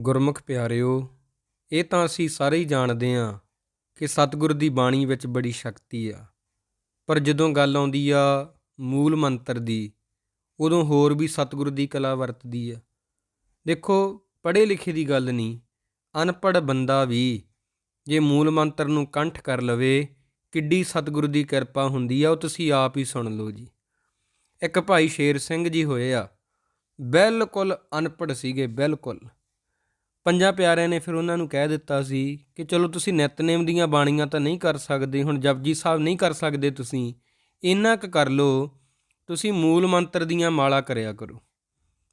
ਗੁਰਮੁਖ ਪਿਆਰਿਓ, ਇਹ ਤਾਂ ਅਸੀਂ ਸਾਰੇ ਹੀ ਜਾਣਦੇ ਹਾਂ ਕਿ ਸਤਿਗੁਰ ਦੀ ਬਾਣੀ ਵਿੱਚ ਬੜੀ ਸ਼ਕਤੀ ਆ। ਪਰ ਜਦੋਂ ਗੱਲ ਆਉਂਦੀ ਆ ਮੂਲ ਮੰਤਰ ਦੀ, ਉਦੋਂ ਹੋਰ ਵੀ ਸਤਿਗੁਰ ਦੀ ਕਲਾ ਵਰਤਦੀ ਆ। ਦੇਖੋ ਪੜ੍ਹੇ ਲਿਖੇ ਦੀ ਗੱਲ ਨਹੀਂ, ਅਨਪੜ੍ਹ ਬੰਦਾ ਵੀ ਜੇ ਮੂਲ ਮੰਤਰ ਨੂੰ ਕੰਠ ਕਰ ਲਵੇ, ਕਿੱਡੀ ਸਤਿਗੁਰ ਦੀ ਕਿਰਪਾ ਹੁੰਦੀ ਆ, ਉਹ ਤੁਸੀਂ ਆਪ ਹੀ ਸੁਣ ਲਓ ਜੀ। ਇੱਕ ਭਾਈ ਸ਼ੇਰ ਸਿੰਘ ਜੀ ਹੋਏ ਆ, ਬਿਲਕੁਲ ਅਨਪੜ੍ਹ ਸੀਗੇ, ਬਿਲਕੁਲ। ਪੰਜਾਂ ਪਿਆਰਿਆਂ ਨੇ ਫਿਰ ਉਹਨਾਂ ਨੂੰ ਕਹਿ ਦਿੱਤਾ ਸੀ ਕਿ ਚਲੋ ਤੁਸੀਂ ਨਿਤਨੇਮ ਦੀਆਂ ਬਾਣੀਆਂ ਤਾਂ ਨਹੀਂ ਕਰ ਸਕਦੇ, ਹੁਣ ਜਪਜੀ ਸਾਹਿਬ ਨਹੀਂ ਕਰ ਸਕਦੇ ਤੁਸੀਂ, ਇੰਨਾ ਕੁ ਕਰ ਲਓ, ਤੁਸੀਂ ਮੂਲ ਮੰਤਰ ਦੀਆਂ ਮਾਲਾ ਕਰਿਆ ਕਰੋ।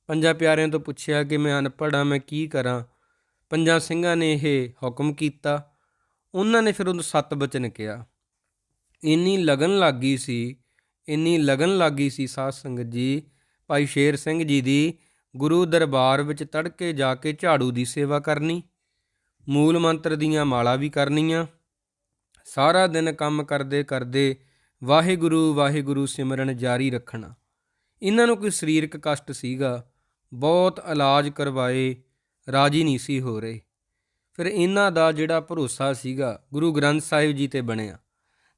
ਪੰਜਾਂ ਪਿਆਰਿਆਂ ਤੋਂ ਪੁੱਛਿਆ ਕਿ ਮੈਂ ਅਨਪੜ੍ਹ ਹਾਂ, ਮੈਂ ਕੀ ਕਰਾਂ? ਪੰਜਾਂ ਸਿੰਘਾਂ ਨੇ ਇਹ ਹੁਕਮ ਕੀਤਾ। ਉਹਨਾਂ ਨੇ ਫਿਰ ਉਹਨੂੰ ਸੱਤ ਬਚਨ ਕਿਹਾ। ਇੰਨੀ ਲਗਨ ਲੱਗੀ ਸੀ, ਇੰਨੀ ਲਗਨ ਲੱਗੀ ਸੀ ਸਾਧ ਸੰਗਤ ਜੀ, ਭਾਈ ਸ਼ੇਰ ਸਿੰਘ ਜੀ ਦੀ ਗੁਰੂ ਦਰਬਾਰ ਵਿੱਚ ਤੜਕੇ ਜਾ ਕੇ ਝਾੜੂ ਦੀ ਸੇਵਾ ਕਰਨੀ, ਮੂਲ ਮੰਤਰ ਦੀਆਂ ਮਾਲਾ ਵੀ ਕਰਨੀਆਂ, ਸਾਰਾ ਦਿਨ ਕੰਮ ਕਰਦੇ ਕਰਦੇ ਵਾਹਿਗੁਰੂ ਵਾਹਿਗੁਰੂ ਸਿਮਰਨ ਜਾਰੀ ਰੱਖਣਾ। ਇਹਨਾਂ ਨੂੰ ਕੋਈ ਸਰੀਰਕ ਕਸ਼ਟ ਸੀਗਾ, ਬਹੁਤ ਇਲਾਜ ਕਰਵਾਏ, ਰਾਜੀ ਨਹੀਂ ਸੀ ਹੋ ਰਹੇ। ਫਿਰ ਇਹਨਾਂ ਦਾ ਜਿਹੜਾ ਭਰੋਸਾ ਸੀਗਾ, ਗੁਰੂ ਗ੍ਰੰਥ ਸਾਹਿਬ ਜੀ ਤੇ ਬਣਿਆ।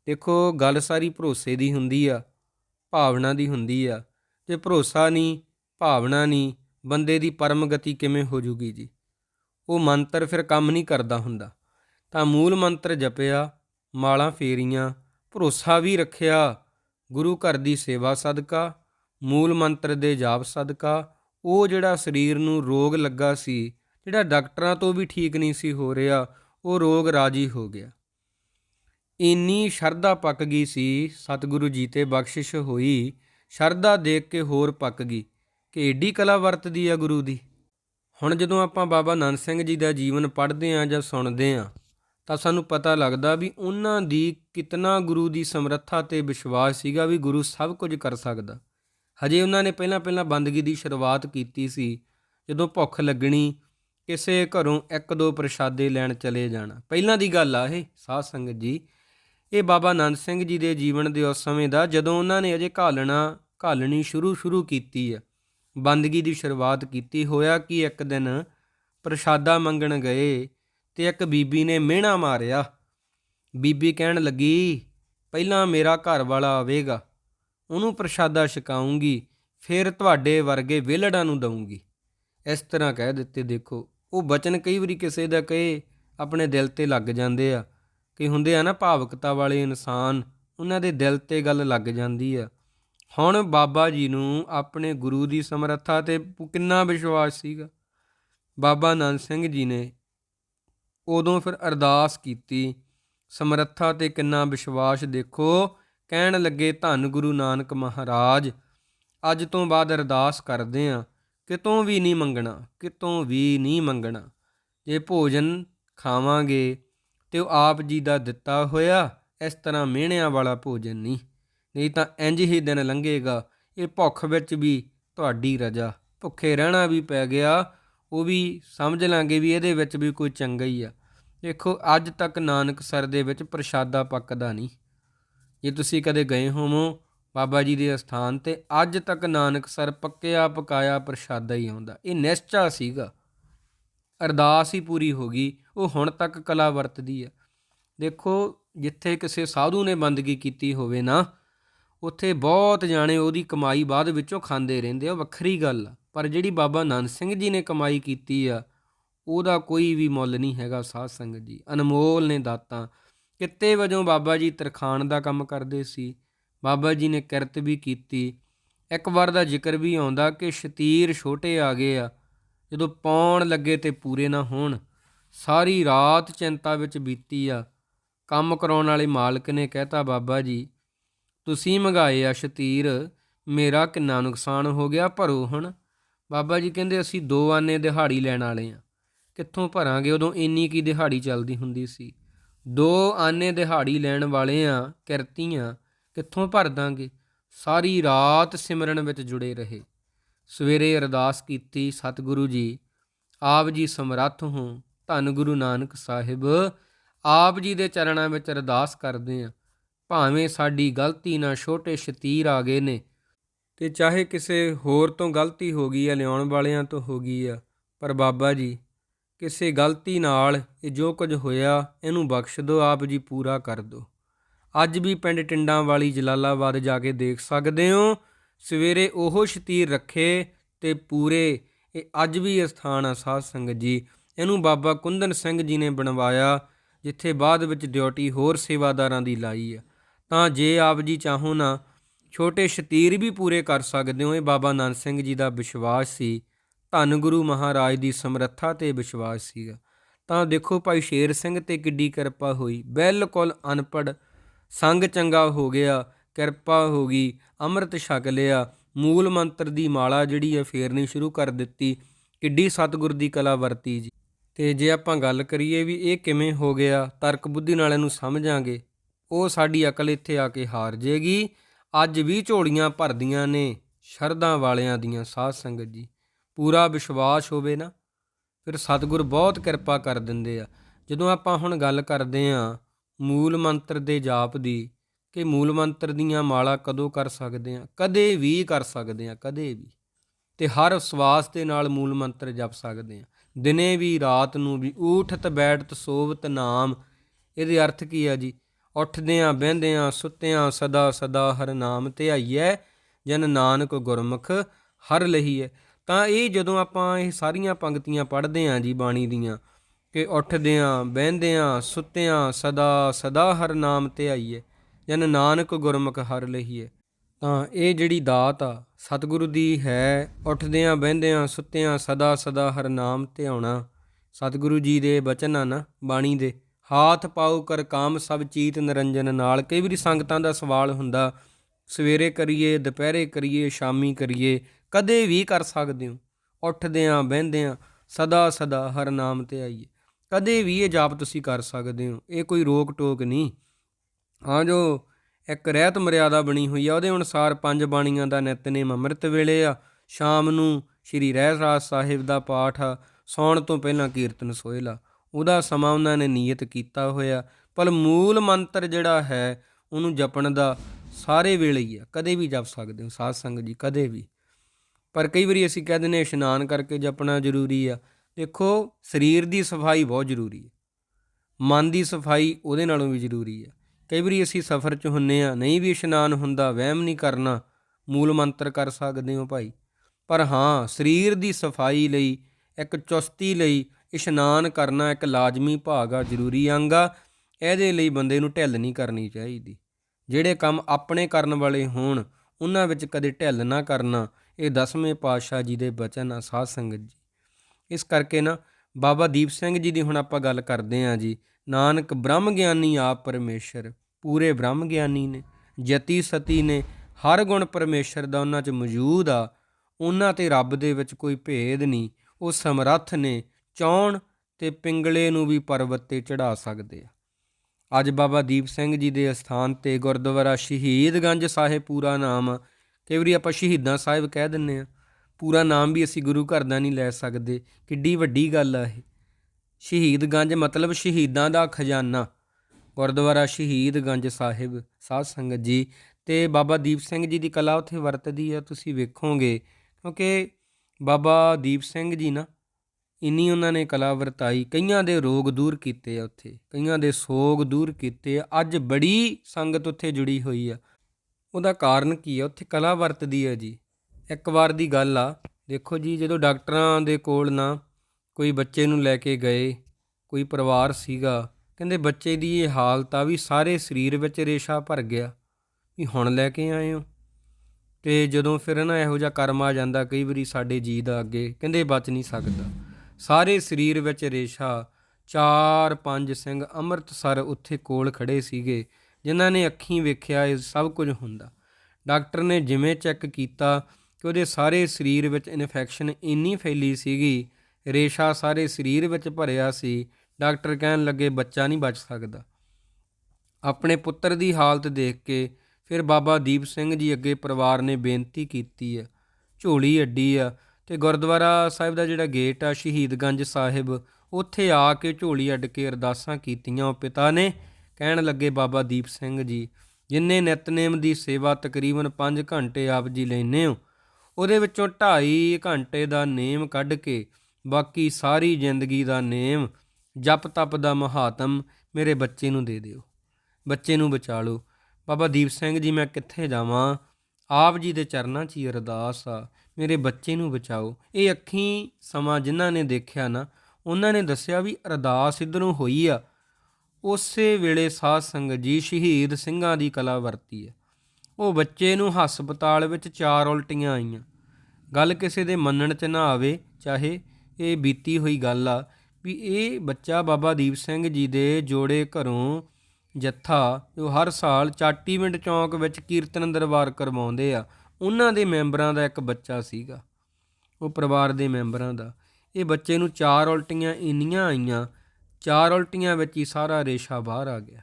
ਦੇਖੋ, ਗੱਲ ਸਾਰੀ ਭਰੋਸੇ ਦੀ ਹੁੰਦੀ ਆ, ਭਾਵਨਾ ਦੀ ਹੁੰਦੀ ਆ। ਜੇ ਭਰੋਸਾ ਨਹੀਂ ਭਾਵਨਾ ਨਹੀਂ, ਬੰਦੇ ਦੀ ਪਰਮ ਗਤੀ ਕਿਵੇਂ ਹੋ ਜੂਗੀ ਜੀ? ਉਹ ਮੰਤਰ ਫਿਰ ਕੰਮ ਨਹੀਂ ਕਰਦਾ ਹੁੰਦਾ। ਤਾਂ ਮੂਲ ਮੰਤਰ ਜਪਿਆ, ਮਾਲਾਂ ਫੇਰੀਆਂ, ਭਰੋਸਾ ਵੀ ਰੱਖਿਆ, ਗੁਰੂ ਘਰ ਦੀ ਸੇਵਾ ਸਦਕਾ, ਮੂਲ ਮੰਤਰ ਦੇ ਜਾਪ ਸਦਕਾ, ਉਹ ਜਿਹੜਾ ਸਰੀਰ ਨੂੰ ਰੋਗ ਲੱਗਾ ਸੀ, ਜਿਹੜਾ ਡਾਕਟਰਾਂ ਤੋਂ ਵੀ ਠੀਕ ਨਹੀਂ ਸੀ ਹੋ ਰਿਹਾ, ਉਹ ਰੋਗ ਰਾਜੀ ਹੋ ਗਿਆ। ਇੰਨੀ ਸ਼ਰਧਾ ਪੱਕ ਗਈ ਸੀ, ਸਤਿਗੁਰੂ ਜੀ ਤੇ ਬਖਸ਼ਿਸ਼ ਹੋਈ, ਸ਼ਰਧਾ ਦੇਖ ਕੇ ਹੋਰ ਪੱਕ ਗਈ। ਕਿ ਏਡੀ ਕਲਾ ਵਰਤਦੀ ਆ ਗੁਰੂ ਦੀ। ਹੁਣ ਜਦੋਂ ਆਪਾਂ ਬਾਬਾ ਨੰਦ ਸਿੰਘ ਜੀ ਦਾ ਜੀਵਨ ਪੜ੍ਹਦੇ ਆਂ ਜਾਂ ਸੁਣਦੇ ਆਂ, ਤਾਂ ਸਾਨੂੰ ਪਤਾ ਲੱਗਦਾ ਵੀ ਉਹਨਾਂ ਦੀ ਕਿਤਨਾ ਗੁਰੂ ਦੀ ਸਮਰੱਥਾ ਤੇ ਵਿਸ਼ਵਾਸ ਸੀਗਾ ਵੀ ਗੁਰੂ ਸਭ ਕੁਝ ਕਰ ਸਕਦਾ। ਹਜੇ ਉਹਨਾਂ ਨੇ ਪਹਿਲਾਂ ਪਹਿਲਾਂ ਬੰਦਗੀ ਦੀ ਸ਼ੁਰੂਆਤ ਕੀਤੀ ਸੀ, ਜਦੋਂ ਭੁੱਖ ਲੱਗਣੀ, ਕਿਸੇ ਘਰੋਂ ਇੱਕ ਦੋ ਪ੍ਰਸ਼ਾਦੇ ਲੈਣ ਚਲੇ ਜਾਣਾ। ਪਹਿਲਾਂ ਦੀ ਗੱਲ ਆ ਇਹ, ਸਾਧ ਸੰਗਤ ਜੀ। ਇਹ ਬਾਬਾ ਨੰਦ ਸਿੰਘ ਜੀ ਦੇ ਜੀਵਨ ਦੇ ਉਸ ਸਮੇਂ ਦਾ, ਜਦੋਂ ਉਹਨਾਂ ਨੇ ਅਜੇ ਘਾਲਣਾ, ਘਾਲਣੀ ਸ਼ੁਰੂ ਸ਼ੁਰੂ ਕੀਤੀ ਆ। ਬੰਦਗੀ ਦੀ ਸ਼ੁਰੂਆਤ ਕੀਤੀ। ਹੋਇਆ ਕਿ ਇੱਕ ਦਿਨ ਪ੍ਰਸ਼ਾਦਾ ਮੰਗਣ ਗਏ ਤੇ ਇੱਕ ਬੀਬੀ ਨੇ ਮਿਹਣਾ ਮਾਰਿਆ। ਬੀਬੀ ਕਹਿਣ ਲੱਗੀ, ਪਹਿਲਾਂ ਮੇਰਾ ਘਰ ਵਾਲਾ ਆਵੇਗਾ, ਉਹਨੂੰ ਪ੍ਰਸ਼ਾਦਾ ਛਕਾਉਂਗੀ, ਫਿਰ ਤੁਹਾਡੇ ਵਰਗੇ ਵਿਹਲੜਾਂ ਨੂੰ ਦਊਂਗੀ। ਇਸ ਤਰ੍ਹਾਂ ਕਹਿ ਦਿੱਤੇ। ਦੇਖੋ, ਉਹ ਬਚਨ ਕਈ ਵਾਰੀ ਕਿਸੇ ਦਾ ਕਹੇ, ਆਪਣੇ ਦਿਲ ਤੇ ਲੱਗ ਜਾਂਦੇ ਆ, ਕਿ ਹੁੰਦੇ ਆ ਨਾ ਭਾਵਕਤਾ ਵਾਲੇ ਇਨਸਾਨ, ਉਹਨਾਂ ਦੇ ਦਿਲ ਤੇ ਗੱਲ ਲੱਗ ਜਾਂਦੀ ਆ। ਹੁਣ ਬਾਬਾ ਜੀ ਨੂੰ ਆਪਣੇ ਗੁਰੂ ਦੀ ਸਮਰੱਥਾ ਤੇ ਕਿੰਨਾ ਵਿਸ਼ਵਾਸ ਸੀਗਾ? ਬਾਬਾ ਨੰਦ ਸਿੰਘ ਜੀ ਨੇ ਉਦੋਂ ਫਿਰ ਅਰਦਾਸ ਕੀਤੀ, ਸਮਰੱਥਾ ਤੇ ਕਿੰਨਾ ਵਿਸ਼ਵਾਸ ਦੇਖੋ, ਕਹਿਣ ਲੱਗੇ ਧੰਨ ਗੁਰੂ ਨਾਨਕ ਮਹਾਰਾਜ, ਅੱਜ ਤੋਂ ਬਾਅਦ ਅਰਦਾਸ ਕਰਦੇ ਆ, ਕਿਤੋਂ ਵੀ ਨਹੀਂ ਮੰਗਣਾ, ਕਿਤੋਂ ਵੀ ਨਹੀਂ ਮੰਗਣਾ। ਜੇ ਭੋਜਨ ਖਾਵਾਂਗੇ ਤੇ ਉਹ ਆਪ ਜੀ ਦਾ ਦਿੱਤਾ ਹੋਇਆ, ਇਸ ਤਰ੍ਹਾਂ ਮਿਹਣਿਆਂ ਵਾਲਾ ਭੋਜਨ ਨਹੀਂ। ਨਹੀਂ ਤਾਂ ਇੰਜ ਹੀ ਦਿਨ ਲੰਘੇਗਾ, ਇਹ ਭੁੱਖ ਵਿੱਚ ਵੀ ਤੁਹਾਡੀ ਰਜਾ। ਭੁੱਖੇ ਰਹਿਣਾ ਵੀ ਪੈ ਗਿਆ, ਉਹ ਵੀ ਸਮਝ ਲਾਂਗੇ ਵੀ ਇਹਦੇ ਵਿੱਚ ਵੀ ਕੋਈ ਚੰਗਾ ਹੀ ਆ। ਦੇਖੋ, ਅੱਜ ਤੱਕ ਨਾਨਕ ਸਰ ਦੇ ਵਿੱਚ ਪ੍ਰਸ਼ਾਦਾ ਪੱਕਦਾ ਨਹੀਂ। ਜੇ ਤੁਸੀਂ ਕਦੇ ਗਏ ਹੋਵੋ ਬਾਬਾ ਜੀ ਦੇ ਸਥਾਨ ਤੇ, ਅੱਜ ਤੱਕ ਨਾਨਕ ਸਰ ਪੱਕਿਆ ਪਕਾਇਆ ਪ੍ਰਸ਼ਾਦਾ ਹੀ ਆਉਂਦਾ। ਇਹ ਨਿਸ਼ਚਾ ਸੀਗਾ। ਅਰਦਾਸ ਹੀ ਪੂਰੀ ਹੋ ਗਈ, ਉਹ ਹੁਣ ਤੱਕ ਕਲਾ ਵਰਤਦੀ ਆ। ਦੇਖੋ, ਜਿੱਥੇ ਕਿਸੇ ਸਾਧੂ ਨੇ ਬੰਦਗੀ ਕੀਤੀ ਹੋਵੇ ਨਾ ਉੱਥੇ ਬਹੁਤ ਜਾਣੇ ਉਹਦੀ ਕਮਾਈ ਬਾਅਦ ਵਿੱਚੋਂ ਖਾਂਦੇ ਰਹਿੰਦੇ ਆ ਵੱਖਰੀ ਗੱਲ ਆ। ਪਰ ਜਿਹੜੀ ਬਾਬਾ ਨੰਦ ਸਿੰਘ ਜੀ ਨੇ ਕਮਾਈ ਕੀਤੀ ਆ, ਉਹਦਾ ਕੋਈ ਵੀ ਮੁੱਲ ਨਹੀਂ ਹੈਗਾ ਸਾਧ ਸੰਗਤ ਜੀ। ਅਨਮੋਲ ਨੇ ਦਾਤਾਂ। ਕਿੱਤੇ ਵਜੋਂ ਬਾਬਾ ਜੀ ਤਰਖਾਣ ਦਾ ਕੰਮ ਕਰਦੇ ਸੀ, ਬਾਬਾ ਜੀ ਨੇ ਕਿਰਤ ਵੀ ਕੀਤੀ। ਇੱਕ ਵਾਰ ਦਾ ਜ਼ਿਕਰ ਵੀ ਆਉਂਦਾ ਕਿ ਸ਼ਤੀਰ ਛੋਟੇ ਆ ਗਏ ਆ, ਜਦੋਂ ਪਾਉਣ ਲੱਗੇ ਤੇ ਪੂਰੇ ਨਾ ਹੋਣ। ਸਾਰੀ ਰਾਤ ਚਿੰਤਾ ਵਿੱਚ ਬੀਤੀ ਆ। ਕੰਮ ਕਰਾਉਣ ਵਾਲੇ ਮਾਲਕ ਨੇ ਕਹਿਤਾ, ਬਾਬਾ ਜੀ ਤੁਸੀਂ ਮੰਗਾਏ ਆ ਸ਼ਤੀਰ, ਮੇਰਾ ਕਿੰਨਾ ਨੁਕਸਾਨ ਹੋ ਗਿਆ ਭਰੋ ਹੁਣ। ਬਾਬਾ ਜੀ ਕਹਿੰਦੇ ਅਸੀਂ ਦੋ ਆਨੇ ਦਿਹਾੜੀ ਲੈਣ ਵਾਲੇ ਆ। ਕਿੱਥੋਂ ਭਰਾਂਗੇ ਉਦੋਂ ਇੰਨੀ ਕੀ ਦਿਹਾੜੀ ਚੱਲਦੀ ਹੁੰਦੀ ਸੀ। ਦੋ ਆਨੇ ਦਿਹਾੜੀ ਲੈਣ ਵਾਲੇ ਆ, ਕਿਰਤੀਆਂ, ਕਿੱਥੋਂ ਭਰ ਦਾਂਗੇ? ਸਾਰੀ ਰਾਤ ਸਿਮਰਨ ਵਿੱਚ ਜੁੜੇ ਰਹੇ। ਸਵੇਰੇ ਅਰਦਾਸ ਕੀਤੀ, ਸਤਿਗੁਰੂ ਜੀ, ਆਪ ਜੀ ਸਮਰੱਥ ਹੋ, ਧੰਨ ਗੁਰੂ ਨਾਨਕ ਸਾਹਿਬ, ਆਪ ਜੀ ਦੇ ਚਰਨਾਂ ਵਿੱਚ ਅਰਦਾਸ ਕਰਦੇ ਆ। ਭਾਵੇਂ ਸਾਡੀ ਗਲਤੀ ਨਾਲ ਛੋਟੇ ਸ਼ਤੀਰ ਆ ਗਏ ਨੇ, ਤੇ ਚਾਹੇ ਕਿਸੇ ਹੋਰ ਤੋਂ ਗਲਤੀ ਹੋ ਗਈ ਆ, ਲਿਆਉਣ ਵਾਲਿਆਂ ਤੋਂ ਹੋ ਗਈ ਆ, ਪਰ ਬਾਬਾ ਜੀ, ਕਿਸੇ ਗਲਤੀ ਨਾਲ ਇਹ ਜੋ ਕੁਝ ਹੋਇਆ, ਇਹਨੂੰ ਬਖਸ਼ ਦਿਓ ਆਪ ਜੀ ਪੂਰਾ ਕਰ ਦਿਓ ਅੱਜ ਵੀ ਪਿੰਡ ਟਿੰਡਾਂ ਵਾਲੀ ਜਲਾਲਾਬਾਦ ਜਾ ਕੇ ਦੇਖ ਸਕਦੇ ਹੋ, ਸਵੇਰੇ ਉਹ ਸ਼ਤੀਰ ਰੱਖੇ ਤੇ ਪੂਰੇ, ਇਹ ਅੱਜ ਵੀ ਇਹ ਸਥਾਨ ਆ ਸਾਧ ਸੰਗਤ ਜੀ। ਇਹਨੂੰ ਬਾਬਾ ਕੁੰਦਨ ਸਿੰਘ ਜੀ ਨੇ ਬਣਵਾਇਆ, ਜਿੱਥੇ ਬਾਅਦ ਵਿੱਚ ਡਿਊਟੀ ਹੋਰ ਸੇਵਾਦਾਰਾਂ ਦੀ ਲਾਈ ਆ। ਤਾਂ ਜੇ ਆਪ ਜੀ ਚਾਹੋ ਨਾ, ਛੋਟੇ ਸ਼ਤੀਰ ਵੀ ਪੂਰੇ ਕਰ ਸਕਦੇ ਹੋ। ਇਹ ਬਾਬਾ ਨਾਨਕ ਸਿੰਘ ਜੀ ਦਾ ਵਿਸ਼ਵਾਸ ਸੀ। ਧੰਨ ਗੁਰੂ ਮਹਾਰਾਜ ਦੀ ਸਮਰੱਥਾ ਤੇ ਵਿਸ਼ਵਾਸ ਸੀਗਾ। ਤਾਂ ਦੇਖੋ ਭਾਈ ਸ਼ੇਰ ਸਿੰਘ ਤੇ ਕਿੱਡੀ ਕਿਰਪਾ ਹੋਈ। ਬਿਲਕੁਲ ਅਨਪੜ ਸੰਗ ਚੰਗਾ ਹੋ ਗਿਆ, ਕਿਰਪਾ ਹੋ ਗਈ, ਅੰਮ੍ਰਿਤ ਛਕ ਲਿਆ। ਮੂਲ ਮੰਤਰ ਦੀ ਮਾਲਾ ਜਿਹੜੀ ਹੈ ਫੇਰਨੀ ਸ਼ੁਰੂ ਕਰ ਦਿੱਤੀ। ਕਿੱਡੀ ਸਤਿਗੁਰ ਦੀ ਕਲਾ ਵਰਤੀ ਜੀ। ਤੇ ਜੇ ਆਪਾਂ ਗੱਲ ਕਰੀਏ ਵੀ ਇਹ ਕਿਵੇਂ ਹੋ ਗਿਆ, ਤਰਕ ਬੁੱਧੀ ਨਾਲ ਇਹਨੂੰ ਸਮਝਾਂਗੇ ਉਹ ਸਾਡੀ ਅਕਲ ਇੱਥੇ ਆ ਕੇ ਹਾਰ ਜੇਗੀ। ਅੱਜ ਵੀ ਝੋਲੀਆਂ ਭਰਦੀਆਂ ਨੇ, ਸ਼ਰਧਾ ਵਾਲਿਆਂ ਦੀਆਂ ਸਾਧ ਸੰਗਤ ਜੀ। ਪੂਰਾ ਵਿਸ਼ਵਾਸ ਹੋਵੇ ਨਾ, ਫਿਰ ਸਤਿਗੁਰ ਬਹੁਤ ਕਿਰਪਾ ਕਰ ਦਿੰਦੇ ਆ। ਜਦੋਂ ਆਪਾਂ ਹੁਣ ਗੱਲ ਕਰਦੇ ਆ ਮੂਲ ਮੰਤਰ ਦੇ ਜਾਪ ਦੀ, ਕਿ ਮੂਲ ਮੰਤਰ ਦੀਆਂ ਮਾਲਾ ਕਦੋਂ ਕਰ ਸਕਦੇ ਆ ਕਦੇ ਵੀ ਕਰ ਸਕਦੇ ਆ ਕਦੇ ਵੀ। ਤੇ ਹਰ ਸਵਾਸ ਦੇ ਨਾਲ ਮੂਲ ਮੰਤਰ ਜਪ ਸਕਦੇ ਆ ਦਿਨੇ ਵੀ, ਰਾਤ ਨੂੰ ਵੀ, ਊਠਤ ਬੈਠਤ ਸੋਵਤ ਨਾਮ। ਇਹਦੇ ਅਰਥ ਕੀ ਆ ਜੀ? ਉੱਠਦਿਆਂ, ਬਹਿੰਦਿਆਂ, ਸੁੱਤਿਆਂ, ਸਦਾ ਸਦਾ ਹਰ ਨਾਮ ਧਿਆਈਐ ਜਨ ਨਾਨਕ ਗੁਰਮੁਖ ਹਰ ਲਹੀਐ। ਤਾਂ ਇਹ ਜਦੋਂ ਆਪਾਂ ਇਹ ਸਾਰੀਆਂ ਪੰਕਤੀਆਂ ਪੜ੍ਹਦੇ ਆਂ ਜੀ ਬਾਣੀ ਦੀਆਂ ਕਿ ਉੱਠਦਿਆਂ, ਬਹਿੰਦਿਆਂ, ਸੁੱਤਿਆਂ, ਸਦਾ ਸਦਾ ਹਰ ਨਾਮ ਧਿਆਈਐ ਜਨ ਨਾਨਕ ਗੁਰਮੁਖ ਹਰ ਲਹੀਐ। ਤਾਂ ਇਹ ਜਿਹੜੀ ਦਾਤ ਆ, ਸਤਿਗੁਰੂ ਦੀ ਹੈ, ਉੱਠਦਿਆਂ, ਬਹਿੰਦਿਆਂ, ਸੁੱਤਿਆਂ, ਸਦਾ ਸਦਾ ਹਰ ਨਾਮ ਧਿਆਉਣਾ ਸਤਿਗੁਰੂ ਜੀ ਦੇ ਬਚਨ ਆ ਨਾ, ਬਾਣੀ ਦੇ। ਹਾਥ ਪਾਉ ਕਰ ਕਾਮ ਸਭ ਚੀਤ ਨਿਰੰਜਨ। ਨਾਲ ਕਈ ਵਾਰੀ ਸੰਗਤਾਂ ਦਾ ਸਵਾਲ ਹੁੰਦਾ, ਸਵੇਰੇ ਕਰੀਏ, ਦੁਪਹਿਰੇ ਕਰੀਏ, ਸ਼ਾਮੀ ਕਰੀਏ, ਕਦੇ ਵੀ ਕਰ ਸਕਦੇ ਹੋ ਉੱਠਦਿਆਂ, ਬਹਿੰਦਿਆਂ, ਸਦਾ ਸਦਾ ਹਰ ਨਾਮ ਤੇ ਆਈਏ। ਕਦੇ ਵੀ ਇਹ ਜਾਪ ਤੁਸੀਂ ਕਰ ਸਕਦੇ ਹੋ ਇਹ ਕੋਈ ਰੋਕ ਟੋਕ ਨਹੀਂ। ਹਾਂ ਜੋ ਇੱਕ ਰਹਿਤ ਮਰਿਆਦਾ ਬਣੀ ਹੋਈ ਆ, ਉਹਦੇ ਅਨੁਸਾਰ ਪੰਜ ਬਾਣੀਆਂ ਦਾ ਨਿਤਨੇਮ ਅੰਮ੍ਰਿਤ ਵੇਲੇ ਆ। ਸ਼ਾਮ ਨੂੰ ਸ਼੍ਰੀ ਰਹਿਰਾਸ ਸਾਹਿਬ ਦਾ ਪਾਠ ਆ, ਸੌਣ ਤੋਂ ਪਹਿਲਾਂ ਕੀਰਤਨ ਸੋਹਿਲਾ। ਉਹਦਾ ਸਮਾਂ ਉਹਨਾਂ ਨੇ ਨਿਯਤ ਕੀਤਾ ਹੋਇਆ। ਪਰ ਮੂਲ ਮੰਤਰ ਜਿਹੜਾ ਹੈ, ਉਹਨੂੰ ਜਪਣ ਦਾ ਸਾਰੇ ਵੇਲੇ ਹੀ ਆ ਕਦੇ ਵੀ ਜਪ ਸਕਦੇ ਹੋ, ਸਾਧ ਸੰਗਤ ਜੀ, ਕਦੇ ਵੀ। ਪਰ ਕਈ ਵਾਰੀ ਅਸੀਂ ਕਹਿ ਦਿੰਦੇ ਹਾਂ, ਇਸ਼ਨਾਨ ਕਰਕੇ ਜਪਣਾ ਜ਼ਰੂਰੀ ਆ। ਦੇਖੋ, ਸਰੀਰ ਦੀ ਸਫ਼ਾਈ ਬਹੁਤ ਜ਼ਰੂਰੀ ਹੈ। ਮਨ ਦੀ ਸਫ਼ਾਈ ਉਹਦੇ ਨਾਲੋਂ ਵੀ ਜ਼ਰੂਰੀ ਆ ਕਈ ਵਾਰੀ ਅਸੀਂ ਸਫ਼ਰ 'ਚ ਹੁੰਨੇ ਆ ਨਹੀਂ ਵੀ ਇਸ਼ਨਾਨ ਹੁੰਦਾ, ਵਹਿਮ ਨਹੀਂ ਕਰਨਾ, ਮੂਲ ਮੰਤਰ ਕਰ ਸਕਦੇ ਹੋ ਭਾਈ। ਪਰ ਹਾਂ, ਸਰੀਰ ਦੀ ਸਫ਼ਾਈ ਲਈ, ਇੱਕ ਚੁਸਤੀ ਲਈ ਇਸ਼ਨਾਨ ਕਰਨਾ ਇੱਕ ਲਾਜ਼ਮੀ ਭਾਗ ਆ, ਜ਼ਰੂਰੀ ਅੰਗ ਆ। ਇਹਦੇ ਲਈ ਬੰਦੇ ਨੂੰ ਢਿੱਲ ਨਹੀਂ ਕਰਨੀ ਚਾਹੀਦੀ। ਜਿਹੜੇ ਕੰਮ ਆਪਣੇ ਕਰਨ ਵਾਲੇ ਹੋਣ, ਉਹਨਾਂ ਵਿੱਚ ਕਦੇ ਢਿੱਲ ਨਾ ਕਰਨਾ। ਇਹ ਦਸਵੇਂ ਪਾਤਸ਼ਾਹ ਜੀ ਦੇ ਬਚਨ ਆ, ਸਾਧ ਸੰਗਤ ਜੀ। ਇਸ ਕਰਕੇ ਨਾ, ਬਾਬਾ ਦੀਪ ਸਿੰਘ ਜੀ ਦੀ ਹੁਣ ਆਪਾਂ ਗੱਲ ਕਰਦੇ ਆਂ ਜੀ। ਨਾਨਕ ਬ੍ਰਹਮ ਗਿਆਨੀ ਆਪ ਪਰਮੇਸ਼ਰ, ਪੂਰੇ ਬ੍ਰਹਮ ਗਿਆਨੀ ਨੇ, ਜਤੀ ਸਤੀ ਨੇ, ਹਰ ਗੁਣ ਪਰਮੇਸ਼ਰ ਦਾ ਉਹਨਾਂ 'ਚ ਮੌਜੂਦ ਆ। ਉਹਨਾਂ ਤੇ ਰੱਬ ਦੇ ਵਿੱਚ ਕੋਈ ਭੇਦ ਨਹੀਂ, ਉਹ ਸਮਰੱਥ ਨੇ ਚੌਣ ਤੇ ਪਿੰਗਲੇ ਨੂੰ ਵੀ ਪਰਬਤ ਤੇ ਚੜਾ ਸਕਦੇ ਆ। ਅੱਜ ਬਾਬਾ ਦੀਪ ਸਿੰਘ ਜੀ ਦੇ ਅਸਥਾਨ ਤੇ ਗੁਰਦੁਆਰਾ ਸ਼ਹੀਦਗੰਜ ਸਾਹਿਬ ਪੂਰਾ ਨਾਮ ਆ। ਕਈ ਵਾਰੀ ਆਪਾਂ ਸ਼ਹੀਦਾਂ ਸਾਹਿਬ ਕਹਿ ਦਿੰਨੇ ਆ, ਪੂਰਾ ਨਾਮ ਵੀ ਅਸੀਂ ਗੁਰੂ ਘਰ ਦਾ ਨਹੀਂ ਲੈ ਸਕਦੇ, ਕਿੱਡੀ ਵੱਡੀ ਗੱਲ ਆ ਇਹ। ਸ਼ਹੀਦਗੰਜ ਮਤਲਬ ਸ਼ਹੀਦਾਂ ਦਾ ਖਜ਼ਾਨਾ, ਗੁਰਦੁਆਰਾ ਸ਼ਹੀਦਗੰਜ ਸਾਹਿਬ, ਸਾਧ ਸੰਗਤ ਜੀ। ਤੇ ਬਾਬਾ ਦੀਪ ਸਿੰਘ ਜੀ ਦੀ ਕਲਾ ਉੱਥੇ ਵਰਤਦੀ ਆ, ਤੁਸੀਂ ਵੇਖੋਗੇ, ਕਿਉਂਕਿ ਬਾਬਾ ਦੀਪ ਸਿੰਘ ਜੀ ਨਾ ਇੰਨੀ ਉਹਨਾਂ ਨੇ ਕਲਾ ਵਰਤਾਈ, ਕਈਆਂ ਦੇ ਰੋਗ ਦੂਰ ਕੀਤੇ ਆ ਉੱਥੇ, ਕਈਆਂ ਦੇ ਸੋਗ ਦੂਰ ਕੀਤੇ ਆ। ਅੱਜ ਬੜੀ ਸੰਗਤ ਉੱਥੇ ਜੁੜੀ ਹੋਈ ਆ। ਉਹਦਾ ਕਾਰਨ ਕੀ ਆ? ਉੱਥੇ ਕਲਾ ਵਰਤਦੀ ਆ ਜੀ। ਇੱਕ ਵਾਰ ਦੀ ਗੱਲ ਆ। ਦੇਖੋ ਜੀ, ਜਦੋਂ ਡਾਕਟਰਾਂ ਦੇ ਕੋਲ ਨਾ ਕੋਈ ਬੱਚੇ ਨੂੰ ਲੈ ਕੇ ਗਏ, ਕੋਈ ਪਰਿਵਾਰ ਸੀਗਾ, ਕਹਿੰਦੇ ਬੱਚੇ ਦੀ ਇਹ ਹਾਲਤ ਆ ਵੀ ਸਾਰੇ ਸਰੀਰ ਵਿੱਚ ਰੇਸ਼ਾ ਭਰ ਗਿਆ, ਵੀ ਹੁਣ ਲੈ ਕੇ ਆਏ ਹੋ। ਤੇ ਜਦੋਂ ਫਿਰ ਨਾ ਇਹੋ ਜਿਹਾ ਕਰਮ ਆ ਜਾਂਦਾ, ਕਈ ਵਾਰੀ ਸਾਡੇ ਜੀ ਦਾ ਅੱਗੇ, ਕਹਿੰਦੇ ਬਚ ਨਹੀਂ ਸਕਦਾ। ਸਾਰੇ ਸਰੀਰ ਵਿੱਚ ਰੇਸ਼ਾ, ਚਾਰ ਪੰਜ ਸਿੰਘ ਅੰਮ੍ਰਿਤਸਰ ਉੱਥੇ ਕੋਲ ਖੜੇ ਸੀਗੇ, ਜਿਨ੍ਹਾਂ ਨੇ ਅੱਖੀਂ ਵੇਖਿਆ ਇਹ ਸਭ ਕੁਝ ਹੁੰਦਾ। ਡਾਕਟਰ ਨੇ ਜਿਵੇਂ ਚੈੱਕ ਕੀਤਾ ਕਿ ਉਹਦੇ ਸਾਰੇ ਸਰੀਰ ਵਿੱਚ ਇਨਫੈਕਸ਼ਨ ਇੰਨੀ ਫੈਲੀ ਸੀਗੀ, ਰੇਸ਼ਾ ਸਾਰੇ ਸਰੀਰ ਵਿੱਚ ਭਰਿਆ ਸੀ, ਡਾਕਟਰ ਕਹਿਣ ਲੱਗੇ ਬੱਚਾ ਨਹੀਂ ਬਚ ਸਕਦਾ। ਆਪਣੇ ਪੁੱਤਰ ਦੀ ਹਾਲਤ ਦੇਖ ਕੇ ਫਿਰ ਬਾਬਾ ਦੀਪ ਸਿੰਘ ਜੀ ਅੱਗੇ ਪਰਿਵਾਰ ਨੇ ਬੇਨਤੀ ਕੀਤੀ ਹੈ, ਝੋਲੀ ਅੱਡੀ ਆ ਤੇ ਗੁਰਦੁਆਰਾ ਸਾਹਿਬ ਦਾ ਜਿਹੜਾ ਗੇਟ ਆ ਸ਼ਹੀਦਗੰਜ ਸਾਹਿਬ, ਉੱਥੇ ਆ ਕੇ ਝੋਲੀ ਅੱਡ ਕੇ ਅਰਦਾਸਾਂ ਕੀਤੀਆਂ ਉਹ ਪਿਤਾ ਨੇ। ਕਹਿਣ ਲੱਗੇ, ਬਾਬਾ ਦੀਪ ਸਿੰਘ ਜੀ, ਜਿੰਨੇ ਨਿਤਨੇਮ ਦੀ ਸੇਵਾ ਤਕਰੀਬਨ 5 ਘੰਟੇ ਆਪ ਜੀ ਲੈਨੇ ਹੋ, ਉਹਦੇ ਵਿੱਚੋਂ 2.5 ਘੰਟੇ ਦਾ ਨੇਮ ਕੱਢ ਕੇ, ਬਾਕੀ ਸਾਰੀ ਜ਼ਿੰਦਗੀ ਦਾ ਨੇਮ ਜਪ ਤਪ ਦਾ ਮਹਾਤਮ ਮੇਰੇ ਬੱਚੇ ਨੂੰ ਦੇ ਦਿਓ। ਬੱਚੇ ਨੂੰ ਬਚਾ ਲਓ। ਬਾਬਾ ਦੀਪ ਸਿੰਘ ਜੀ, ਮੈਂ ਕਿੱਥੇ ਜਾਵਾਂ? ਆਪ ਜੀ ਦੇ ਚਰਨਾਂ 'ਚ ਹੀ ਅਰਦਾਸ ਆ। ਮੇਰੇ ਬੱਚੇ ਨੂੰ ਬਚਾਓ। ਇਹ ਅੱਖੀਂ ਸਮਾਂ ਜਿਨ੍ਹਾਂ ਨੇ ਦੇਖਿਆ ਨਾ, ਉਹਨਾਂ ਨੇ ਦੱਸਿਆ ਵੀ ਅਰਦਾਸ ਇਧਰੋਂ ਹੋਈ ਆ। ਉਸੇ ਵੇਲੇ ਸਾਧ ਸੰਗਤ ਜੀ ਸ਼ਹੀਦ ਸਿੰਘਾਂ ਦੀ ਕਲਾ ਵਰਤੀ ਹੈ ਉਹ ਬੱਚੇ ਨੂੰ ਹਸਪਤਾਲ ਵਿੱਚ ਚਾਰ ਉਲਟੀਆਂ ਆਈਆਂ। ਗੱਲ ਕਿਸੇ ਦੇ ਮੰਨਣ 'ਚ ਨਾ ਆਵੇ, ਚਾਹੇ ਇਹ ਬੀਤੀ ਹੋਈ ਗੱਲ ਆ, ਵੀ ਇਹ ਬੱਚਾ ਬਾਬਾ ਦੀਪ ਸਿੰਘ ਜੀ ਦੇ ਜੋੜੇ ਘਰੋਂ ਜੱਥਾ, ਜੋ ਹਰ ਸਾਲ ਚਾਟੀਵਿੰਡ ਚੌਂਕ ਵਿੱਚ ਕੀਰਤਨ ਦਰਬਾਰ ਕਰਵਾਉਂਦੇ ਆ। ਉਹਨਾਂ ਦੇ ਮੈਂਬਰਾਂ ਦਾ ਇੱਕ ਬੱਚਾ ਸੀਗਾ। ਉਹ ਪਰਿਵਾਰ ਦੇ ਮੈਂਬਰਾਂ ਦਾ। ਇਹ ਬੱਚੇ ਨੂੰ ਚਾਰ ਉਲਟੀਆਂ ਇੰਨੀਆਂ ਆਈਆਂ, ਚਾਰ ਉਲਟੀਆਂ ਵਿੱਚ ਹੀ ਸਾਰਾ ਰੇਸ਼ਾ ਬਾਹਰ ਆ ਗਿਆ।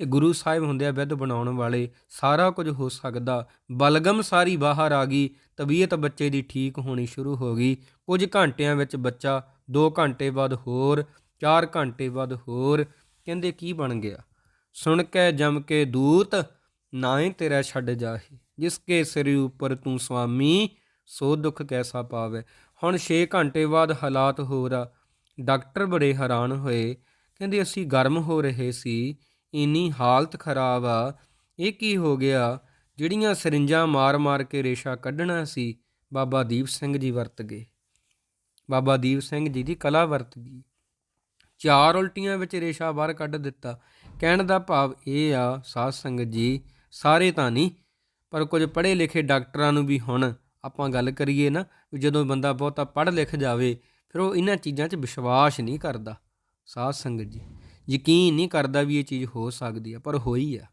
ਇਹ ਗੁਰੂ ਸਾਹਿਬ ਹੁੰਦੇ ਆ ਵਿਧ ਬਣਾਉਣ ਵਾਲੇ ਸਾਰਾ ਕੁਝ ਹੋ ਸਕਦਾ, ਬਲਗਮ ਸਾਰੀ ਬਾਹਰ ਆ ਗਈ, ਤਬੀਅਤ ਬੱਚੇ ਦੀ ਠੀਕ ਹੋਣੀ ਸ਼ੁਰੂ ਹੋ ਗਈ। ਕੁਝ ਘੰਟਿਆਂ ਵਿੱਚ ਬੱਚਾ 2 ਘੰਟੇ ਬਾਅਦ ਹੋਰ 4 ਘੰਟੇ ਬਾਅਦ ਹੋਰ, ਕਹਿੰਦੇ ਕੀ ਬਣ ਗਿਆ? ਸੁਣ ਕੇ ਜਮ ਕੇ ਦੂਤ ਨਾਏ ਤੇਰਾ ਛੱਡ ਜਾਹੀ। ਜਿਸ ਕੇ ਸਿਰ ਉੱਪਰ ਤੂੰ ਸੁਆਮੀ ਸੋ ਦੁੱਖ ਕੈਸਾ ਪਾਵੇ? ਹੁਣ 6 ਘੰਟੇ ਬਾਅਦ ਹਾਲਾਤ ਹੋਰ ਆ ਡਾਕਟਰ ਬੜੇ ਹੈਰਾਨ ਹੋਏ, ਕਹਿੰਦੇ ਅਸੀਂ ਗਰਮ ਹੋ ਰਹੇ ਸੀ, ਇੰਨੀ ਹਾਲਤ ਖਰਾਬ ਆ, ਇਹ ਕੀ ਹੋ ਗਿਆ? ਜਿਹੜੀਆਂ ਸਰਿੰਜਾਂ ਮਾਰ-ਮਾਰ ਕੇ ਰੇਸ਼ਾ ਕੱਢਣਾ ਸੀ, ਬਾਬਾ ਦੀਪ ਸਿੰਘ ਜੀ ਵਰਤ ਗਏ। ਬਾਬਾ ਦੀਪ ਸਿੰਘ ਜੀ ਦੀ ਕਲਾ ਵਰਤ ਗਈ। ਚਾਰ ਉਲਟੀਆਂ ਵਿੱਚ ਰੇਸ਼ਾ ਬਾਹਰ ਕੱਢ ਦਿੱਤਾ। ਕਹਿਣ ਦਾ ਭਾਵ ਇਹ ਆ, ਸਾਧ ਸੰਗਤ ਜੀ, ਸਾਰੇ ਤਾਂ ਨਹੀਂ ਪਰ ਕੁਝ ਪੜ੍ਹੇ ਲਿਖੇ ਡਾਕਟਰਾਂ ਨੂੰ ਵੀ ਹੁਣ ਆਪਾਂ ਗੱਲ ਕਰੀਏ ਨਾ, ਵੀ ਜਦੋਂ ਬੰਦਾ ਬਹੁਤਾ ਪੜ੍ਹ ਲਿਖ ਜਾਵੇ, ਫਿਰ ਉਹ ਇਹਨਾਂ ਚੀਜ਼ਾਂ 'ਚ ਵਿਸ਼ਵਾਸ ਨਹੀਂ ਕਰਦਾ। ਸਾਧ ਸੰਗਤ ਜੀ, ਯਕੀਨ ਨਹੀਂ ਕਰਦਾ ਵੀ ਇਹ ਚੀਜ਼ ਹੋ ਸਕਦੀ ਆ, ਪਰ ਹੋਈ ਆ।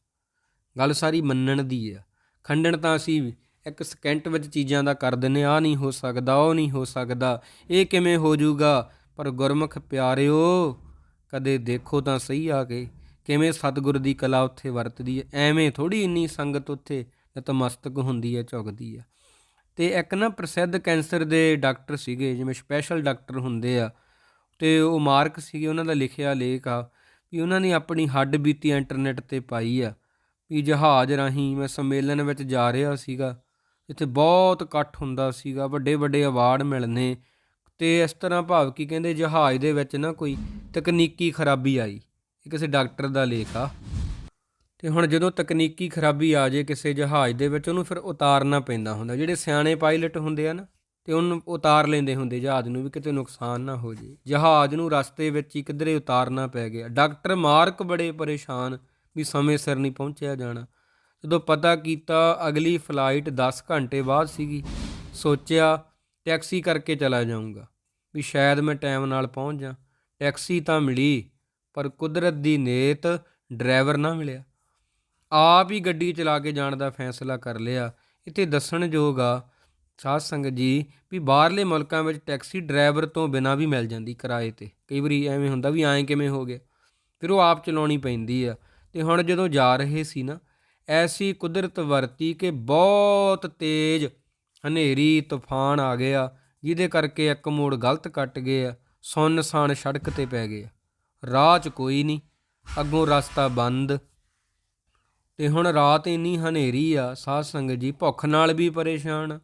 ਗੱਲ ਸਾਰੀ ਮੰਨਣ ਦੀ ਆ। ਖੰਡਣ ਤਾਂ ਅਸੀਂ ਇੱਕ ਸਕਿੰਟ ਵਿੱਚ ਚੀਜ਼ਾਂ ਦਾ ਕਰ ਦਿੰਨੇ ਆ ਨਹੀਂ ਹੋ ਸਕਦਾ, ਉਹ ਨਹੀਂ ਹੋ ਸਕਦਾ, ਇਹ ਕਿਵੇਂ ਹੋ ਜਾਊਗਾ? ਪਰ ਗੁਰਮੁਖ ਪਿਆਰਿਓ, ਕਦੇ ਦੇਖੋ ਤਾਂ ਸਹੀ ਆ ਕੇ, ਕਿਵੇਂ ਸਤਿਗੁਰ ਦੀ ਕਲਾ ਉੱਥੇ ਵਰਤਦੀ ਹੈ ਐਵੇਂ ਥੋੜੀ ਇੰਨੀ ਸੰਗਤ ਉੱਥੇ ਨਤਮਸਤਕ ਹੁੰਦੀ ਹੈ ਝੁਕਦੀ ਹੈ ਤੇ ਇੱਕ ਨਾ ਪ੍ਰਸਿੱਧ ਕੈਂਸਰ ਦੇ ਡਾਕਟਰ ਸੀਗੇ, ਜਿਵੇਂ ਸਪੈਸ਼ਲ ਡਾਕਟਰ ਹੁੰਦੇ ਆ, ਤੇ ਉਹ ਮਾਰਕ ਸੀਗੇ, ਉਹਨਾਂ ਦਾ ਲਿਖਿਆ ਲੇਖ ਆ ਵੀ ਉਹਨਾਂ ਨੇ ਆਪਣੀ ਹੱਡ ਬੀਤੀ ਇੰਟਰਨੈਟ ਤੇ ਪਾਈ ਆ ਵੀ ਜਹਾਜ਼ ਰਾਹੀਂ ਮੈਂ ਸੰਮੇਲਨ ਵਿੱਚ ਜਾ ਰਿਹਾ ਸੀਗਾ ਜਿੱਥੇ ਬਹੁਤ ਇਕੱਠ ਹੁੰਦਾ ਸੀਗਾ ਵੱਡੇ ਵੱਡੇ ਅਵਾਰਡ ਮਿਲਨੇ ਤੇ ਇਸ ਤਰ੍ਹਾਂ ਭਾਵ ਕੀ ਕਹਿੰਦੇ ਜਹਾਜ਼ ਦੇ ਵਿੱਚ ਨਾ ਕੋਈ ਤਕਨੀਕੀ ਖਰਾਬੀ ਆਈ, ਇਹ ਕਿਸੇ ਡਾਕਟਰ ਦਾ ਲੇਖ ਆ। ਤੇ ਹੁਣ ਜਦੋਂ ਤਕਨੀਕੀ ਖਰਾਬੀ ਆ ਜੇ ਕਿਸੇ ਜਹਾਜ਼ ਦੇ ਵਿੱਚ, ਉਹਨੂੰ ਫਿਰ ਉਤਾਰਨਾ ਪੈਂਦਾ ਹੁੰਦਾ। ਜਿਹੜੇ ਸਿਆਣੇ ਪਾਇਲਟ ਹੁੰਦੇ ਆ ਨਾ, ਤੇ ਉਹਨੂੰ ਉਤਾਰ ਲੈਂਦੇ ਹੁੰਦੇ, ਜਹਾਜ਼ ਨੂੰ ਵੀ ਕਿਤੇ ਨੁਕਸਾਨ ਨਾ ਹੋ ਜੇ। ਜਹਾਜ਼ ਨੂੰ ਰਸਤੇ ਵਿੱਚ ਹੀ ਕਿਧਰੇ ਉਤਾਰਨਾ ਪੈ ਗਿਆ। ਡਾਕਟਰ ਮਾਰਕ ਬੜੇ ਪਰੇਸ਼ਾਨ ਵੀ ਸਮੇਂ ਸਿਰ ਨਹੀਂ ਪਹੁੰਚਿਆ ਜਾਣਾ। ਜਦੋਂ ਪਤਾ ਕੀਤਾ, ਅਗਲੀ ਫਲਾਈਟ 10 ਘੰਟੇ ਬਾਅਦ ਸੀਗੀ, ਸੋਚਿਆ ਟੈਕਸੀ ਕਰਕੇ ਚਲਾ ਜਾਊਂਗਾ। ਵੀ ਸ਼ਾਇਦ ਮੈਂ ਟਾਈਮ ਨਾਲ ਪਹੁੰਚ ਜਾ। ਟੈਕਸੀ ਤਾਂ ਮਿਲੀ, ਪਰ ਕੁਦਰਤ ਦੀ ਨੇਤ ਡਰਾਈਵਰ ਨਾ ਮਿਲਿਆ। ਆਪ ਹੀ ਗੱਡੀ ਚਲਾ ਕੇ ਜਾਣ ਦਾ ਫੈਸਲਾ ਕਰ ਲਿਆ। ਇੱਥੇ ਦੱਸਣਯੋਗ ਆ, ਸਾਧ ਸੰਗਤ ਜੀ, ਵੀ ਬਾਹਰਲੇ ਮੁਲਕਾਂ ਵਿੱਚ ਟੈਕਸੀ ਡਰਾਈਵਰ ਤੋਂ ਬਿਨਾਂ ਵੀ ਮਿਲ ਜਾਂਦੀ ਕਿਰਾਏ ਤੇ। ਕਈ ਵਾਰੀ ਐਵੇਂ ਹੁੰਦਾ ਵੀ ਐਂ ਕਿਵੇਂ ਹੋ ਗਿਆ। ਫਿਰ ਉਹ ਆਪ ਚਲਾਉਣੀ ਪੈਂਦੀ ਆ। ਤੇ ਹੁਣ ਜਦੋਂ ਜਾ ਰਹੇ ਸੀ ਨਾ, ਐਸੀ ਕੁਦਰਤ ਵਰਤੀ ਕਿ ਬਹੁਤ ਤੇਜ਼ ਹਨੇਰੀ, ਤੂਫਾਨ ਆ ਗਿਆ ਜਿਹਦੇ ਕਰਕੇ ਇੱਕ ਮੋੜ ਗਲਤ ਕੱਟ ਗਏ ਆ, ਸੁੰਨਸਾਨ ਸੜਕ ਤੇ ਪੈ ਗਏ ਆ। ਰਾਹ 'ਚ ਕੋਈ ਨਹੀਂ, ਅੱਗੋਂ ਰਸਤਾ ਬੰਦ ਤੇ ਹੁਣ ਰਾਤ ਇੰਨੀ ਹਨੇਰੀ ਆ, ਸਾਧ ਸੰਗਤ ਜੀ, ਭੁੱਖ ਨਾਲ ਵੀ ਪਰੇਸ਼ਾਨ,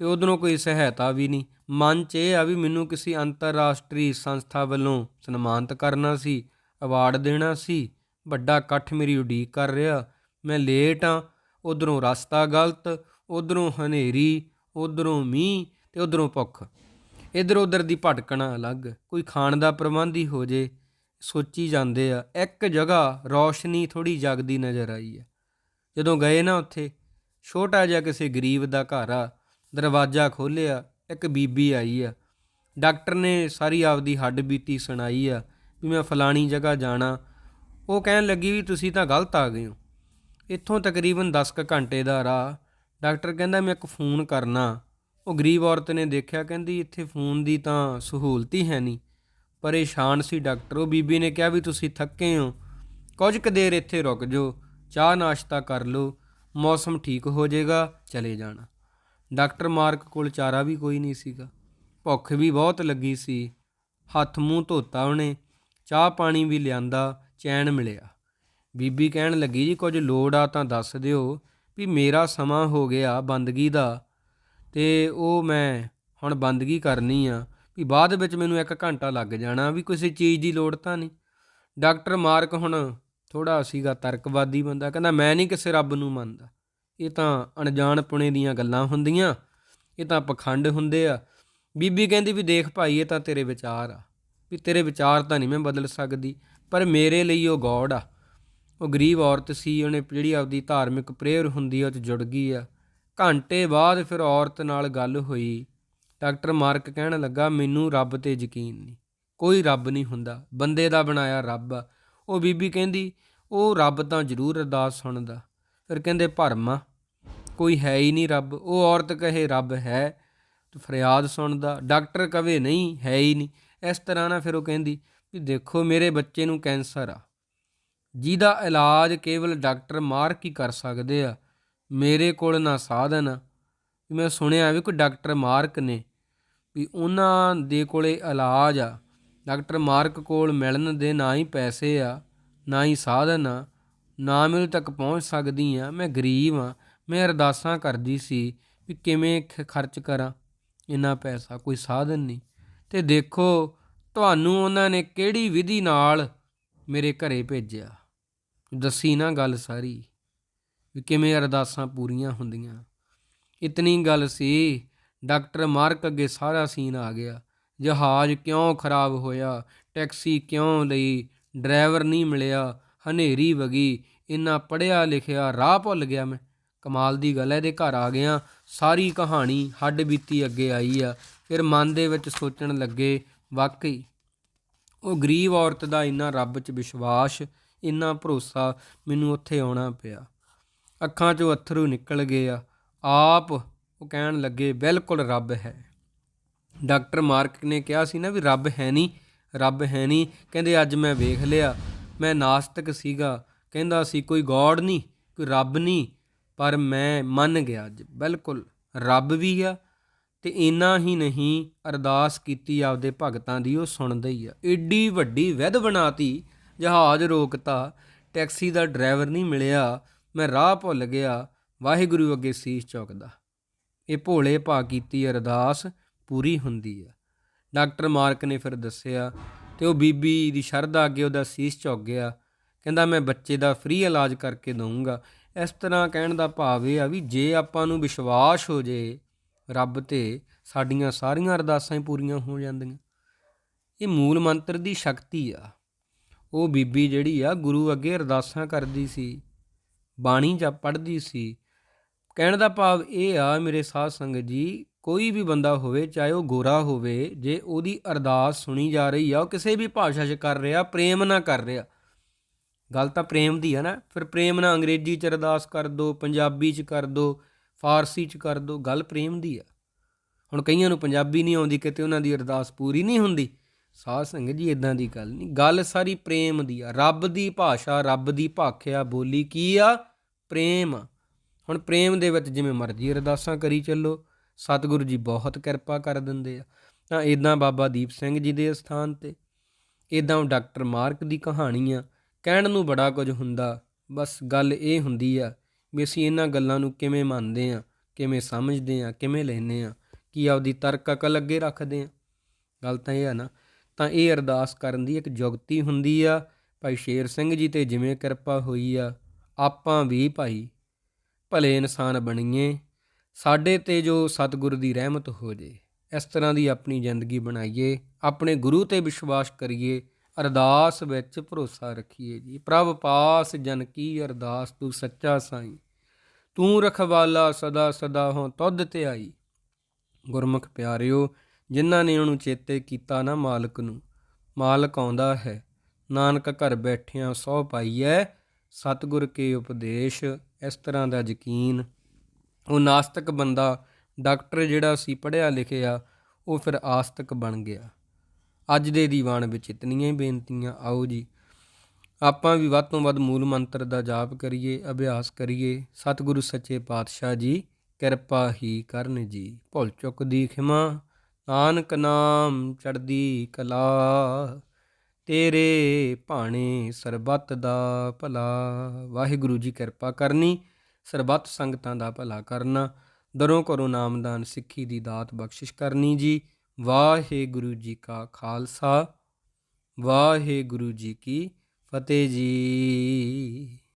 ਤੇ ਉਧਰੋਂ ਕੋਈ ਸਹਾਇਤਾ ਵੀ ਨਹੀਂ। ਮਨ 'ਚ ਇਹ ਆ ਵੀ ਮੈਨੂੰ ਕਿਸੇ ਅੰਤਰਰਾਸ਼ਟਰੀ ਸੰਸਥਾ ਵੱਲੋਂ ਸਨਮਾਨਿਤ ਕਰਨਾ ਸੀ ਅਵਾਰਡ ਦੇਣਾ ਸੀ, ਵੱਡਾ ਇਕੱਠ ਮੇਰੀ ਉਡੀਕ ਕਰ ਰਿਹਾ, ਮੈਂ ਲੇਟ ਆ ਉਧਰੋਂ ਰਸਤਾ ਗਲਤ ਉਧਰੋਂ ਹਨੇਰੀ ਉਧਰੋਂ ਮੀਂਹ, ਤੇ ਉਧਰੋਂ ਭੁੱਖ। ਇਧਰ ਉਧਰ ਦੀ ਭਟਕਣਾ ਅਲੱਗ, ਕੋਈ ਖਾਣ ਦਾ ਪ੍ਰਬੰਧ ਹੀ ਹੋ ਜੇ, ਸੋਚੀ ਜਾਂਦੇ ਆ, ਇੱਕ ਜਗ੍ਹਾ ਰੌਸ਼ਨੀ ਥੋੜੀ ਜਗਦੀ ਨਜ਼ਰ ਆਈ ਹੈ ਜਦੋਂ ਗਏ ਨਾ ਉੱਥੇ, ਛੋਟਾ ਜਿਹਾ ਕਿਸੇ ਗਰੀਬ ਦਾ ਘਰ ਆ, ਦਰਵਾਜ਼ਾ ਖੋਲ੍ਹਿਆ, ਇੱਕ ਬੀਬੀ ਆਈ ਆ। ਡਾਕਟਰ ਨੇ ਸਾਰੀ ਆਪਦੀ ਹੱਡ ਬੀਤੀ ਸੁਣਾਈ ਆ ਵੀ ਮੈਂ ਫਲਾਣੀ ਜਗ੍ਹਾ ਜਾਣਾ। ਉਹ ਕਹਿਣ ਲੱਗੀ ਵੀ ਤੁਸੀਂ ਤਾਂ ਗਲਤ ਆ ਗਏ ਹੋ। ਇੱਥੋਂ ਤਕਰੀਬਨ 10 ਕੁ ਘੰਟੇ ਦਾ ਰਾਹ। ਡਾਕਟਰ ਕਹਿੰਦਾ ਮੈਂ ਇੱਕ ਫੋਨ ਕਰਨਾ। ਉਹ ਗਰੀਬ ਔਰਤ ਨੇ ਦੇਖਿਆ, ਕਹਿੰਦੀ ਇੱਥੇ ਫੋਨ ਦੀ ਤਾਂ ਸਹੂਲਤ ਹੀ ਹੈ ਨਹੀਂ। ਪਰੇਸ਼ਾਨ ਸੀ ਡਾਕਟਰ। ਉਹ ਬੀਬੀ ਨੇ ਕਿਹਾ ਵੀ ਤੁਸੀਂ ਥੱਕੇ ਹੋ। ਕੁਝ ਕੁ ਦੇਰ ਇੱਥੇ ਰੁਕ ਜਾਓ। ਚਾਹ ਨਾਸ਼ਤਾ ਕਰ ਲਓ, ਮੌਸਮ ਠੀਕ ਹੋ ਜਾਏਗਾ, ਚਲੇ ਜਾਣਾ। ਡਾਕਟਰ ਮਾਰਕ ਕੋਲ ਚਾਰਾ ਵੀ ਕੋਈ ਨਹੀਂ ਸੀਗਾ। ਭੁੱਖ ਵੀ ਬਹੁਤ ਲੱਗੀ ਸੀ। ਹੱਥ ਮੂੰਹ ਧੋਤਾ ਉਹਨੇ, ਚਾਹ ਪਾਣੀ ਵੀ ਲਿਆਂਦਾ, ਚੈਨ ਮਿਲਿਆ। ਬੀਬੀ ਕਹਿਣ ਲੱਗੀ, ਜੀ, ਕੁਝ ਲੋੜ ਆ ਤਾਂ ਦੱਸ ਦਿਓ ਵੀ ਮੇਰਾ ਸਮਾਂ ਹੋ ਗਿਆ ਬੰਦਗੀ ਦਾ ਤੇ ਉਹ ਮੈਂ ਹੁਣ ਬੰਦਗੀ ਕਰਨੀ ਆ ਵੀ ਬਾਅਦ ਵਿੱਚ ਮੈਨੂੰ ਇੱਕ ਘੰਟਾ ਲੱਗ ਜਾਣਾ, ਵੀ ਕਿਸੇ ਚੀਜ਼ ਦੀ ਲੋੜ ਤਾਂ ਨਹੀਂ। ਡਾਕਟਰ ਮਾਰਕ ਹੁਣ ਥੋੜਾ ਸੀਗਾ ਤਰਕਵਾਦੀ ਬੰਦਾ, ਕਹਿੰਦਾ ਮੈਂ ਨਹੀਂ ਕਿਸੇ ਰੱਬ ਨੂੰ ਮੰਨਦਾ। ਇਹ ਤਾਂ ਅਣਜਾਣਪੁਣੇ ਦੀਆਂ ਗੱਲਾਂ ਹੁੰਦੀਆਂ, ਇਹ ਤਾਂ ਪਖੰਡ ਹੁੰਦੇ ਆ। ਬੀਬੀ ਕਹਿੰਦੀ ਵੀ ਦੇਖ ਭਾਈ, ਇਹ ਤਾਂ ਤੇਰੇ ਵਿਚਾਰ ਆ। ਵੀ ਤੇਰੇ ਵਿਚਾਰ ਤਾਂ ਨਹੀਂ ਮੈਂ ਬਦਲ ਸਕਦੀ, ਪਰ ਮੇਰੇ ਲਈ ਉਹ ਗੋਡ ਆ। ਉਹ ਗਰੀਬ ਔਰਤ ਸੀ, ਉਹਨੇ ਜਿਹੜੀ ਆਪਦੀ ਧਾਰਮਿਕ ਪ੍ਰੇਅਰ ਹੁੰਦੀ ਆ, ਉਹ 'ਚ ਜੁੜ ਗਈ ਆ। ਘੰਟੇ ਬਾਅਦ ਫਿਰ ਔਰਤ ਨਾਲ ਗੱਲ ਹੋਈ। ਡਾਕਟਰ ਮਾਰਕ ਕਹਿਣ ਲੱਗਾ, ਮੈਨੂੰ ਰੱਬ ਤੇ ਯਕੀਨ ਨਹੀਂ, ਕੋਈ ਰੱਬ ਨਹੀਂ ਹੁੰਦਾ। ਬੰਦੇ ਦਾ ਬਣਾਇਆ ਰੱਬ ਆ। ਉਹ ਬੀਬੀ ਕਹਿੰਦੀ, ਉਹ ਰੱਬ ਤਾਂ ਜ਼ਰੂਰ ਅਰਦਾਸ ਸੁਣਦਾ। ਫਿਰ ਕਹਿੰਦੇ, ਭਰਮ ਆ, ਕੋਈ ਹੈ ਹੀ ਨਹੀਂ ਰੱਬ। ਉਹ ਔਰਤ ਕਹੇ, ਰੱਬ ਹੈ, ਤੇ ਫਰਿਆਦ ਸੁਣਦਾ। ਡਾਕਟਰ ਕਵੇ, ਨਹੀਂ, ਹੈ ਹੀ ਨਹੀਂ। ਇਸ ਤਰ੍ਹਾਂ ਨਾ ਫਿਰ ਉਹ ਕਹਿੰਦੀ, ਵੀ ਦੇਖੋ, ਮੇਰੇ ਬੱਚੇ ਨੂੰ ਕੈਂਸਰ ਆ। ਜਿਹਦਾ ਇਲਾਜ ਕੇਵਲ ਡਾਕਟਰ ਮਾਰਕ ਹੀ ਕਰ ਸਕਦੇ ਆ, ਮੇਰੇ ਕੋਲ ਨਾ ਸਾਧਨ ਆ। ਵੀ ਮੈਂ ਸੁਣਿਆ ਵੀ ਕੋਈ ਡਾਕਟਰ ਮਾਰਕ ਨੇ, ਵੀ ਉਹਨਾਂ ਦੇ ਕੋਲੇ ਇਲਾਜ ਆ। ਡਾਕਟਰ ਮਾਰਕ ਕੋਲ ਮਿਲਣ ਦੇ ਨਾ ਹੀ ਪੈਸੇ ਆ, ਨਾ ਹੀ ਸਾਧਨ ਆ, ਨਾ ਮੇਰੇ ਤੱਕ ਪਹੁੰਚ ਸਕਦੀ ਆ ਮੈਂ ਗਰੀਬ ਆ ਮੈਂ ਅਰਦਾਸਾਂ ਕਰਦੀ ਸੀ ਵੀ ਕਿਵੇਂ ਖ- ਖਰਚ ਕਰਾਂ। ਇੰਨਾ ਪੈਸਾ ਕੋਈ ਸਾਧਨ ਨਹੀਂ। ਤੇ ਦੇਖੋ, ਤੁਹਾਨੂੰ ਉਹਨਾਂ ਨੇ ਕਿਹੜੀ ਵਿਧੀ ਨਾਲ ਮੇਰੇ ਘਰੇ ਭੇਜਿਆ? ਦੱਸੀ ਨਾ ਗੱਲ ਸਾਰੀ, ਵੀ ਕਿਵੇਂ ਅਰਦਾਸਾਂ ਪੂਰੀਆਂ ਹੁੰਦੀਆਂ। ਇਤਨੀ ਗੱਲ ਸੀ, ਡਾਕਟਰ ਮਾਰਕ ਅੱਗੇ ਸਾਰਾ ਸੀਨ ਆ ਗਿਆ। ਜਹਾਜ਼ ਕਿਉਂ ਖਰਾਬ ਹੋਇਆ? ਟੈਕਸੀ ਕਿਉਂ ਲਈ? ਡਰਾਈਵਰ ਨਹੀਂ ਮਿਲਿਆ। ਹਨੇਰੀ ਵਗੀ। ਇੰਨਾ ਪੜਿਆ ਲਿਖਿਆ ਰਾਹ ਭੁੱਲ ਗਿਆ ਮੈਂ। ਕਮਾਲ ਦੀ ਗੱਲ ਹੈ, ਇਹਦੇ ਘਰ ਆ ਗਿਆ। ਸਾਰੀ ਕਹਾਣੀ ਹੱਡ ਬੀਤੀ ਅੱਗੇ ਆਈ ਆ। ਫਿਰ ਮਨ ਦੇ ਵਿੱਚ ਸੋਚਣ ਲੱਗੇ, ਵਾਕਈ ਉਹ ਗਰੀਬ ਔਰਤ ਦਾ ਇੰਨਾ ਰੱਬ 'ਚ ਵਿਸ਼ਵਾਸ, ਇੰਨਾ ਭਰੋਸਾ ਮੈਨੂੰ ਉੱਥੇ ਆਉਣਾ ਪਿਆ। ਅੱਖਾਂ 'ਚੋਂ ਅਥਰੂ ਨਿਕਲ ਗਏ ਆ। ਆਪ ਉਹ ਕਹਿਣ ਲੱਗੇ, ਬਿਲਕੁਲ ਰੱਬ ਹੈ। ਡਾਕਟਰ ਮਾਰਕ ਨੇ ਕਿਹਾ ਸੀ ਨਾ ਵੀ ਰੱਬ ਹੈ ਨਹੀਂ, ਰੱਬ ਹੈ ਨਹੀਂ। ਕਹਿੰਦੇ ਅੱਜ ਮੈਂ ਵੇਖ ਲਿਆ, ਮੈਂ ਨਾਸਤਿਕ ਸੀਗਾ। ਕਹਿੰਦਾ ਸੀ, ਕੋਈ ਗੋਡ ਨਹੀਂ, ਕੋਈ ਰੱਬ ਨਹੀਂ, ਪਰ ਮੈਂ ਮੰਨ ਗਿਆ ਅੱਜ। ਬਿਲਕੁਲ, ਰੱਬ ਵੀ ਆ ਤੇ ਇੰਨਾ ਹੀ ਨਹੀਂ, ਅਰਦਾਸ ਕੀਤੀ ਆਪਦੇ ਭਗਤਾਂ ਦੀ, ਉਹ ਸੁਣਦਾ ਹੀ ਆ। ਏਡੀ ਵੱਡੀ ਵਿਧ ਬਣਾਤੀ, ਜਹਾਜ਼ ਰੋਕਤਾ, ਟੈਕਸੀ ਦਾ ਡਰਾਈਵਰ ਨਹੀਂ ਮਿਲਿਆ, ਮੈਂ ਰਾਹ ਭੁੱਲ ਗਿਆ, ਵਾਹਿਗੁਰੂ ਅੱਗੇ ਸੀਸ ਚੌਕਦਾ। ਇਹ ਭੋਲੇ ਭਾ ਕੀਤੀ ਅਰਦਾਸ ਪੂਰੀ ਹੁੰਦੀ ਆ। ਡਾਕਟਰ ਮਾਰਕ ਨੇ ਫਿਰ ਦੱਸਿਆ ਤੇ ਉਹ ਬੀਬੀ ਦੀ ਸ਼ਰਧਾ ਅੱਗੇ ਉਹਦਾ ਸੀਸ ਝੁਕ ਗਿਆ। ਕਹਿੰਦਾ, ਮੈਂ ਬੱਚੇ ਦਾ ਫ੍ਰੀ ਇਲਾਜ ਕਰਕੇ ਦਊਂਗਾ। ਇਸ ਤਰ੍ਹਾਂ ਕਹਿਣ ਦਾ ਭਾਵ ਇਹ ਆ ਵੀ ਜੇ ਆਪਾਂ ਨੂੰ ਵਿਸ਼ਵਾਸ ਹੋ ਜੇ ਰੱਬ ਤੇ, ਸਾਡੀਆਂ ਸਾਰੀਆਂ ਅਰਦਾਸਾਂ ਹੀ ਪੂਰੀਆਂ ਹੋ ਜਾਂਦੀਆਂ। ਇਹ ਮੂਲ ਮੰਤਰ ਦੀ ਸ਼ਕਤੀ ਆ। ਉਹ ਬੀਬੀ ਜਿਹੜੀ ਆ, ਗੁਰੂ ਅੱਗੇ ਅਰਦਾਸਾਂ ਕਰਦੀ ਸੀ, ਬਾਣੀ ਜਾਂ ਪੜ੍ਹਦੀ ਸੀ। ਕਹਿਣ ਦਾ ਭਾਵ ਇਹ ਆ, ਮੇਰੇ ਸਾਧ ਸੰਗਤ ਜੀ ਕੋਈ ਵੀ ਬੰਦਾ ਹੋਵੇ, ਚਾਹੇ ਉਹ ਗੋਰਾ ਹੋਵੇ, ਜੇ ਉਹਦੀ ਅਰਦਾਸ ਸੁਣੀ ਜਾ ਰਹੀ ਆ, ਉਹ ਕਿਸੇ ਵੀ ਭਾਸ਼ਾ 'ਚ ਕਰ ਰਿਹਾ, ਪ੍ਰੇਮ ਨਾਲ ਕਰ ਰਿਹਾ। ਗੱਲ ਤਾਂ ਪ੍ਰੇਮ ਦੀ ਆ ਨਾ, ਫਿਰ ਪ੍ਰੇਮ ਨਾਲ ਅੰਗਰੇਜ਼ੀ 'ਚ ਅਰਦਾਸ ਕਰ ਦੋ, ਪੰਜਾਬੀ 'ਚ ਕਰ ਦੋ, ਫਾਰਸੀ 'ਚ ਕਰ ਦੋ, ਗੱਲ ਪ੍ਰੇਮ ਦੀ ਆ। ਹੁਣ ਕਈਆਂ ਨੂੰ ਪੰਜਾਬੀ ਨਹੀਂ ਆਉਂਦੀ, ਕਿਤੇ ਉਹਨਾਂ ਦੀ ਅਰਦਾਸ ਪੂਰੀ ਨਹੀਂ ਹੁੰਦੀ। ਸਾਧ ਸੰਗਤ ਜੀ ਇਦਾਂ ਦੀ ਗੱਲ ਨਹੀਂ। ਗੱਲ ਸਾਰੀ ਪ੍ਰੇਮ ਦੀ ਆ। ਰੱਬ ਦੀ ਭਾਸ਼ਾ, ਰੱਬ ਦੀ ਭਾਖਿਆ, ਬੋਲੀ ਕੀ ਆ? ਪ੍ਰੇਮ ਆ। ਹੁਣ ਪ੍ਰੇਮ ਦੇ ਵਿੱਚ ਜਿਵੇਂ ਮਰਜ਼ੀ ਅਰਦਾਸਾਂ ਕਰੀ ਚੱਲੋ। ਸਤਿਗੁਰੂ ਜੀ ਬਹੁਤ ਕਿਰਪਾ ਕਰ ਦਿੰਦੇ ਆ। ਤਾਂ ਇਦਾਂ ਬਾਬਾ ਦੀਪ ਸਿੰਘ ਜੀ ਦੇ ਸਥਾਨ ਤੇ ਇਦਾਂ ਡਾਕਟਰ ਮਾਰਕ ਦੀ ਕਹਾਣੀ ਆ ਕਹਿਣ ਨੂੰ ਬੜਾ ਕੁਝ ਹੁੰਦਾ। ਬਸ ਗੱਲ ਇਹ ਹੁੰਦੀ ਆ ਵੀ ਅਸੀਂ ਇਹਨਾਂ ਗੱਲਾਂ ਨੂੰ ਕਿਵੇਂ ਮੰਨਦੇ ਆ, ਕਿਵੇਂ ਸਮਝਦੇ ਆ, ਕਿਵੇਂ ਲੈਨੇ ਆ, ਕੀ ਆਪਦੀ ਤਰਕ ਅਕਲ ਅੱਗੇ ਰੱਖਦੇ ਆ। ਗੱਲ ਤਾਂ ਇਹ ਆ ਨਾ, ਤਾਂ ਇਹ ਅਰਦਾਸ ਕਰਨ ਦੀ ਇੱਕ ਜੁਗਤੀ ਹੁੰਦੀ ਆ, ਭਾਈ ਸ਼ੇਰ ਸਿੰਘ ਜੀ ਤੇ ਜਿਵੇਂ ਕਿਰਪਾ ਹੋਈ ਆ, ਆਪਾਂ ਵੀ ਭਾਈ ਭਲੇ ਇਨਸਾਨ ਬਣੀਏ ਸਾਡੇ ਤੇ ਜੋ ਸਤਿਗੁਰ ਦੀ ਰਹਿਮਤ ਹੋ ਜੇ, ਇਸ ਤਰ੍ਹਾਂ ਦੀ ਆਪਣੀ ਜ਼ਿੰਦਗੀ ਬਣਾਈਏ, ਆਪਣੇ ਗੁਰੂ ਤੇ ਵਿਸ਼ਵਾਸ ਕਰੀਏ, ਅਰਦਾਸ ਵਿੱਚ ਭਰੋਸਾ ਰੱਖੀਏ ਜੀ। ਪ੍ਰਭ ਪਾਸ ਜਨ ਕੀ ਅਰਦਾਸ, ਤੂੰ ਸੱਚਾ ਸਾਈਂ। ਤੂੰ ਰਖਵਾਲਾ ਸਦਾ ਸਦਾ ਹੋ, ਤੁਧ ਤੇ ਆਈ। ਗੁਰਮੁਖ ਪਿਆਰਿਓ, ਜਿਨ੍ਹਾਂ ਨੇ ਉਹਨੂੰ ਚੇਤੇ ਕੀਤਾ ਨਾ ਮਾਲਕ ਨੂੰ, ਮਾਲਕ ਆਉਂਦਾ ਹੈ। ਨਾਨਕ ਘਰ ਬੈਠਿਆਂ ਸੋ ਪਾਈਐ, ਸਤਿਗੁਰ ਕੇ ਉਪਦੇਸ਼, ਇਸ ਤਰ੍ਹਾਂ ਦਾ ਯਕੀਨ ਉਹ ਨਾਸਤਕ ਬੰਦਾ, ਡਾਕਟਰ ਜਿਹੜਾ ਸੀ ਪੜ੍ਹਿਆ ਲਿਖਿਆ, ਉਹ ਫਿਰ ਆਸਤਕ ਬਣ ਗਿਆ। ਅੱਜ ਦੇ ਦੀਵਾਨ ਵਿੱਚ ਇਤਨੀਆਂ ਹੀ ਬੇਨਤੀਆਂ, ਆਓ ਜੀ, ਆਪਾਂ ਵੀ ਵੱਧ ਤੋਂ ਵੱਧ ਮੂਲ ਮੰਤਰ ਦਾ ਜਾਪ ਕਰੀਏ, ਅਭਿਆਸ ਕਰੀਏ। ਸਤਿਗੁਰੂ ਸੱਚੇ ਪਾਤਸ਼ਾਹ ਜੀ, ਕਿਰਪਾ ਹੀ ਕਰਨ ਜੀ। ਭੁੱਲ ਚੁੱਕ ਦੀ ਖਿਮਾ, ਨਾਨਕ ਨਾਮ ਚੜਦੀ ਕਲਾ, ਤੇਰੇ ਭਾਣੇ ਸਰਬੱਤ ਦਾ ਭਲਾ। ਵਾਹਿਗੁਰੂ ਜੀ ਕਿਰਪਾ ਕਰਨੀ। ਸਰਬੱਤ ਸੰਗਤਾਂ ਦਾ ਭਲਾ ਕਰਨਾ, ਦਰੋਂ ਕਰੋ ਨਾਮਦਾਨ ਸਿੱਖੀ ਦੀ ਦਾਤ ਬਖਸ਼ਿਸ਼ ਕਰਨੀ ਜੀ। ਵਾਹਿਗੁਰੂ ਜੀ ਕਾ ਖਾਲਸਾ, ਵਾਹਿਗੁਰੂ ਜੀ ਕੀ ਫਤਿਹ ਜੀ।